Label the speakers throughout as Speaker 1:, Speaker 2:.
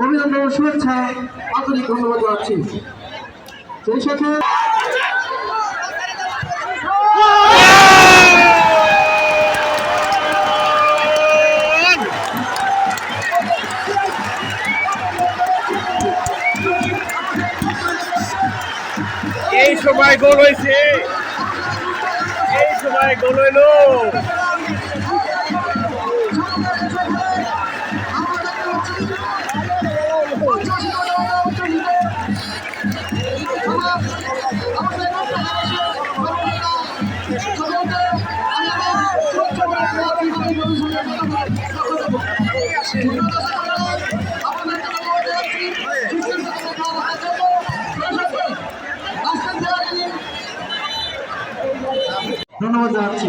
Speaker 1: অভিনন্দন শুভেচ্ছা, আন্তরিক ধন্যবাদ জানাচ্ছি। সেই সাথে
Speaker 2: এই সময় গোল হয়েছে। এই সময় গোল হইল।
Speaker 1: ধন্যবাদ জানাচ্ছি।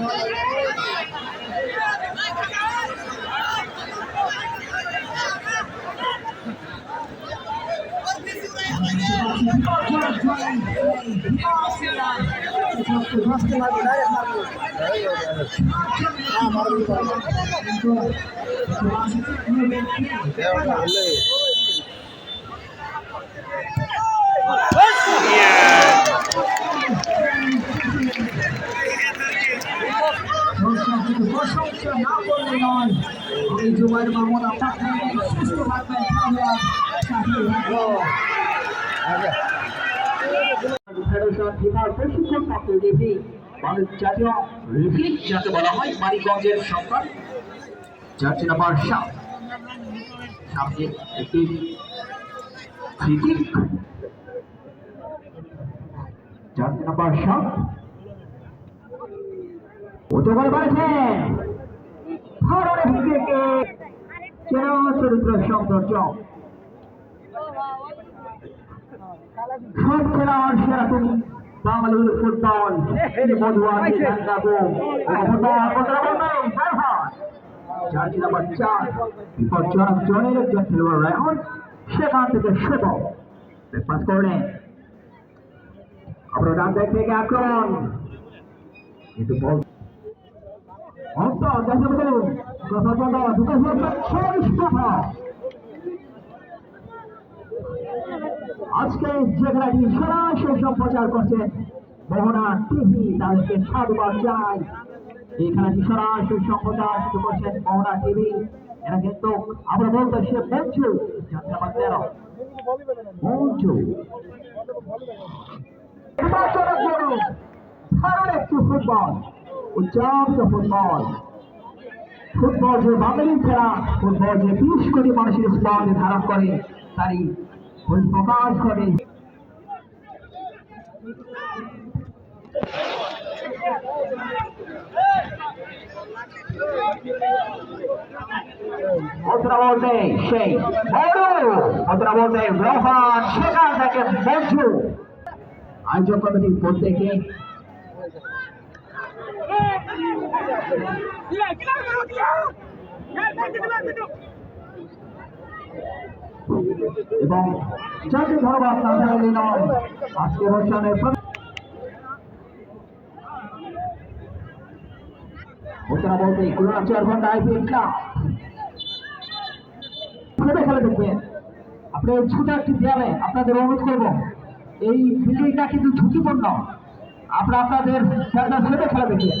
Speaker 2: শেষ আর গোল হবে না তাকে লাস্ট এ বড় দোষ পাঁচ মিনিট গেছে তো তো লাগে না এনে বলে খেলা ভালো হয়েছে
Speaker 1: এই যুগের মামুন, আপনার সুস্থ থাকবেন প্রশিক্ষণ প্রাপ্ত রেফি বাংলাদেশ জাতীয় রেফি যাকে বলা হয় মানিকগঞ্জের সন্তান জার্সি নাম্বার সাত সামনে একটি ফ্রিকিক জার্সি নাম্বার সাত উঁচু করে ভারতের ক্রিকেটে চরিত্র সৌন্দর্য। সব খেলার সেরা তুমি। বাঙালির ফুটবল মধুয়া জার্সি নাম্বার চার বিপজ্জনক জনের একজন খেলোয়াড় সেখান থেকে শুভ। ব্রেকফাস্ট করলেন আপনার ডান থেকে আক্রমণ। কিন্তু আজকে যে খেলাটি সরাসরি সম্প্রচার করছেন মোহনা টিভি, তাদেরকে সাধুবাদ চাই এই খেলাটি সরাসরি সম্প্রচার করছেন মোহনা টিভি। এরা কিন্তু আমরা বলতে সে মঞ্চু। যাত্রা তেরো মঞ্চু। নির্বাচনের জন্য একটি ফুটবল উচ্চান্ত ফুটবল। ফুটবল যে বাঙালি খেলা, ফুটবল যে বিশ কোটি মানুষের স্পর্শ ধারণ করে, তারই প্রকাশ করে আয়োজক কমিটির প্রত্যেকে এবং ধন্যবাদ আজকে অনুষ্ঠানের ঘোষণা বলতে খুলনা আইপিএল ক্লাব খেলে খেলে দেখবেন আপনি ছোট একটি দেয়ালে আপনাদের অনুরোধ করব এই বিল্ডিংটা কিন্তু ঝুঁকিপূর্ণ। আমরা আপনাদের খেলাটা ছেড়ে খেলা দেখবেন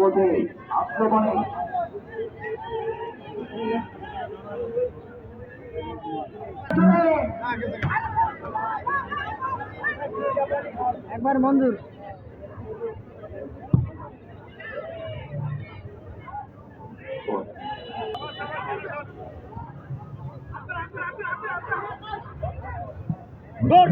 Speaker 1: মধ্যে আক্রমণে
Speaker 3: একবার মঞ্জুর।
Speaker 1: Ball